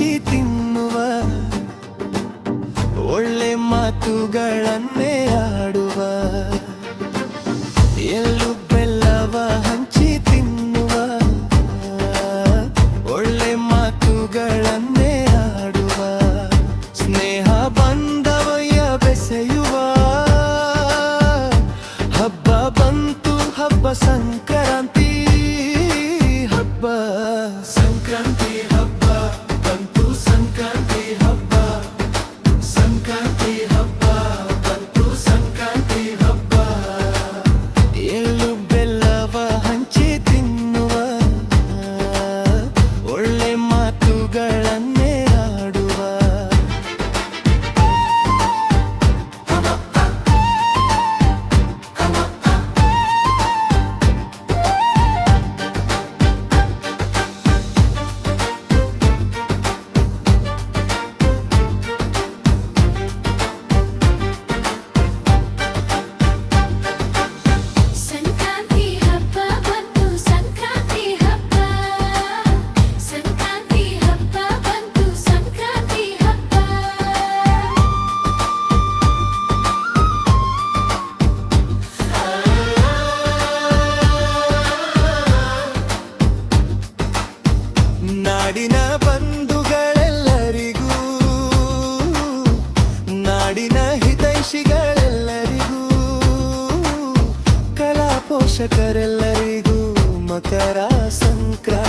ಎಳ್ಳು ಬೆಲ್ಲವ ಹಂಚಿ ತಿನ್ನುವ ಒಳ್ಳೆ ಮಾತುಗಳನ್ನೇ ಆಡುವ. ಎಲ್ಲು ಬೆಲ್ಲವ ಹಂಚಿ ತಿನ್ನುವ ಒಳ್ಳೆ ಮಾತುಗಳನ್ನೇ ಆಡುವ. ಸ್ನೇಹ ಬಂದವಯ್ಯ ಬೆಸೆಯುವ. ಹಬ್ಬ ಬಂತು, ಹಬ್ಬ ಸಂಕ್ರಾಂತಿ. ಹಬ್ಬ ಸಂಕ್ರಾಂತಿ ನಾಡಿನ ಬಂಧುಗಳೆಲ್ಲರಿಗೂ ನಾಡಿನ ಹಿತೈಷಿಗಳೆಲ್ಲರಿಗೂ ಕಲಾ ಪೋಷಕರೆಲ್ಲರಿಗೂ ಮಕರ ಸಂಕ್ರಾಂತಿ.